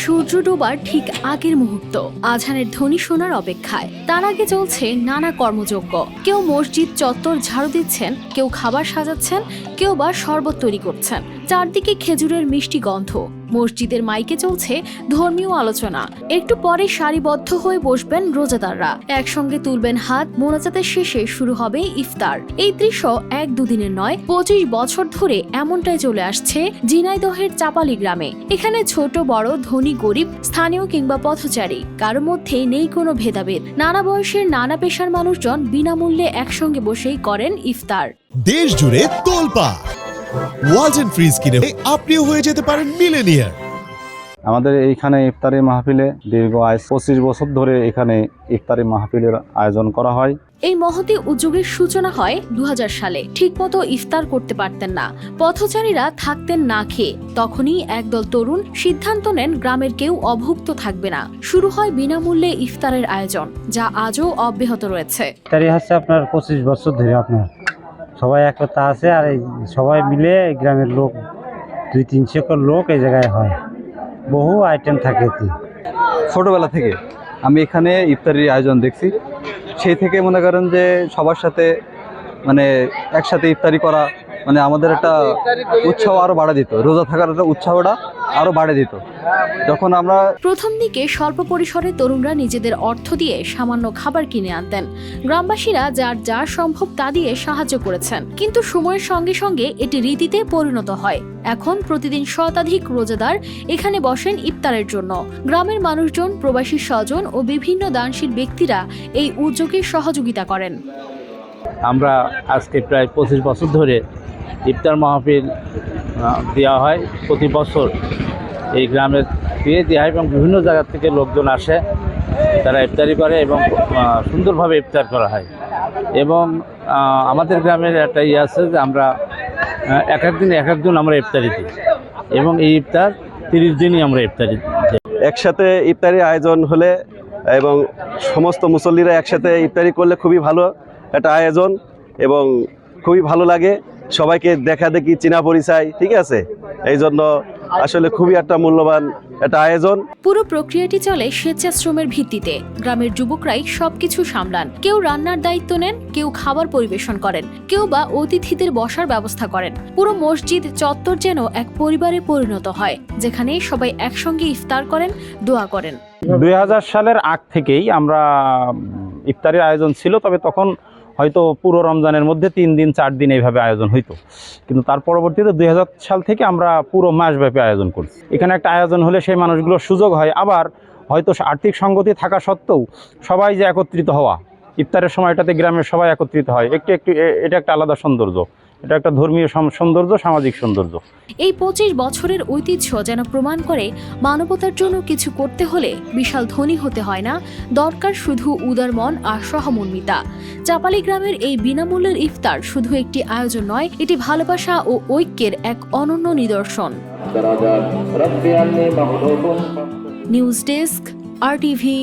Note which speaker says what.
Speaker 1: সূর্য ডোবার ঠিক আগের মুহূর্ত আঝানের ধ্বনি শোনার অপেক্ষায়। তার আগে চলছে নানা কর্মযজ্ঞ। কেউ মসজিদ চত্বর ঝাড়ু দিচ্ছেন, কেউ খাবার সাজাচ্ছেন, কেউ বা শরবত তৈরি করছেন। চারদিকে খেজুরের মিষ্টি গন্ধ। মসজিদের মাইকে চলছে ধর্মীয় আলোচনা। একটু পরে সারিবদ্ধ হয়ে বসবেন রোজাদাররা। একসঙ্গে তুলবেন হাত, মোনাজাতের শেষে শুরু হবে ইফতার। এই দৃশ্য এক দুদিনের নয়, পঁচিশ বছর ধরে এমনটাই চলে আসছে জিনাইদহের চাপালি গ্রামে। এখানে ছোট, বড়, ধনী, গরিব, স্থানীয় কিংবা পথচারী, কারও মধ্যে নেই কোনো ভেদাভেদ। নানা বয়সের নানা পেশার মানুষজন বিনামূল্যে একসঙ্গে বসেই করেন ইফতার।
Speaker 2: দেশ জুড়ে তোলপা ওয়ালটন ফ্রিজ কিনে আপনিও হয়ে যেতে পারেন মিলেনিয়ার।
Speaker 3: আমাদের এইখানে ইফতারি মাহফিলে দীর্ঘ আয় পঁচিশ বছর ধরে এখানে ইফতারি মাহফিলের আয়োজন করা হয়।
Speaker 1: এই মহতি উদ্যোগের সূচনা হয় দু সালে। ঠিকমতো ইফতার করতে পারতেন না। পথচারীরা থাকতেন না খেয়ে। তখনই একদল তরুণ সিদ্ধান্ত নেন গ্রামের কেউ অভুক্ত থাকবে না। শুরু হয় বিনামূল্যে ইফতারের আয়োজন যা আজও অব্যাহত রয়েছে।
Speaker 4: ইফতারি হচ্ছে আপনার পঁচিশ বছর ধরে আপনার। সবাই একতা আছে আর এই সবাই মিলে গ্রামের লোক, দুই তিনশো জন লোক এই জায়গায় হয়। বহু আইটেম থাকে
Speaker 5: ছোটবেলা থেকে আমি এখানে ইফতারির আয়োজন দেখছি। সেই থেকে মনে করেন যে সবার সাথে মানে একসাথে ইফতারি করা মানে আমাদের একটা উৎসাহ আরও বাড়া দিত। রোজা থাকার একটা উৎসাহটা আরও বাড়ে দিত। যখন আমরা
Speaker 1: প্রথম দিকে স্বল্প পরিসরে তরুণরা নিজেদের অর্থ দিয়ে সামান্য খাবার কিনে আনতেন। গ্রামবাসীরা যার যা সম্ভব তা দিয়ে সাহায্য করেছেন। কিন্তু সময়ের সঙ্গে সঙ্গে এটি রীতিতে পরিণত হয়। এখন প্রতিদিন শতাধিক রোজাদার এখানে বসেন ইফতারের জন্য। গ্রামের মানুষজন প্রবাসী স্বজন ও বিভিন্ন দানশীল ব্যক্তিরা এই উদ্যোগে সহযোগিতা করেন।
Speaker 6: আমরা আজকে প্রায় পঁচিশ বছর ধরে ইফতার মাহফিল দেওয়া হয় প্রতি বছর এই গ্রামে দিয়ে দেওয়া হয় এবং বিভিন্ন জায়গা থেকে লোকজন আসে, তারা ইফতারি করে এবং সুন্দরভাবে ইফতার করা হয়। এবং আমাদের গ্রামের একটা ইয়ে আছে যে আমরা এক এক দিন এক একজন আমরা ইফতারি দিই এবং এই ইফতার তিরিশ দিনই আমরা ইফতারি
Speaker 7: একসাথে ইফতারি আয়োজন হলে এবং সমস্ত মুসল্লিরা একসাথে ইফতারি করলে খুবই ভালো একটা আয়োজন এবং খুবই ভালো লাগে। সবাইকে দেখা দেখি চেনা পরিচয় ঠিক আছে? এই জন্য আসলে খুবই একটা মূল্যবান একটা আয়োজন।
Speaker 1: পুরো প্রক্রিয়াটি চলে স্বেচ্ছাশ্রমের ভিত্তিতে। গ্রামের যুবকরাই সবকিছু সামলান। কেউ রান্নার দায়িত্ব নেন কেউ খাবার পরিবেশন করেন কেউ বা অতিথিদের বসার ব্যবস্থা করেন। পুরো মসজিদ চত্বর যেন এক পরিবারে পরিণত হয় যেখানে সবাই একসঙ্গে ইফতার করেন দোয়া করেন।
Speaker 3: দুই হাজার সালের আগ থেকেই আমরা ইফতারের আয়োজন ছিল তবে তখন হয়তো পুরো রমজানের মধ্যে তিন দিন, চার দিন এইভাবে আয়োজন হইতো। কিন্তু তার পরবর্তীতে দু হাজার সাল থেকে আমরা পুরো মাসব্যাপী আয়োজন করছি। এখানে একটা আয়োজন হলে সেই মানুষগুলোর সুযোগ হয়। আবার হয়তো আর্থিক সঙ্গতি থাকা সত্ত্বেও সবাই যে একত্রিত হওয়া, ইফতারের সময়টাতে গ্রামের সবাই একত্রিত হয়। একটু একটু এটা একটা আলাদা সৌন্দর্য। এটা একটা ধর্মীয় সৌন্দর্য সামাজিক সৌন্দর্য।
Speaker 1: এই পঁচিশ বছরের ঐতিহ্য যেন প্রমাণ করে মানবতার জন্য কিছু করতে হলে বিশাল ধনী হতে হয় না দরকার শুধু উদার মন আর সহমর্মিতা। চাপালি গ্রামের এই বিনামূল্যের ইফতার শুধু একটি আয়োজন নয় এটি ভালোবাসা ও ঐক্যের এক অনন্য নিদর্শন। News desk R TV.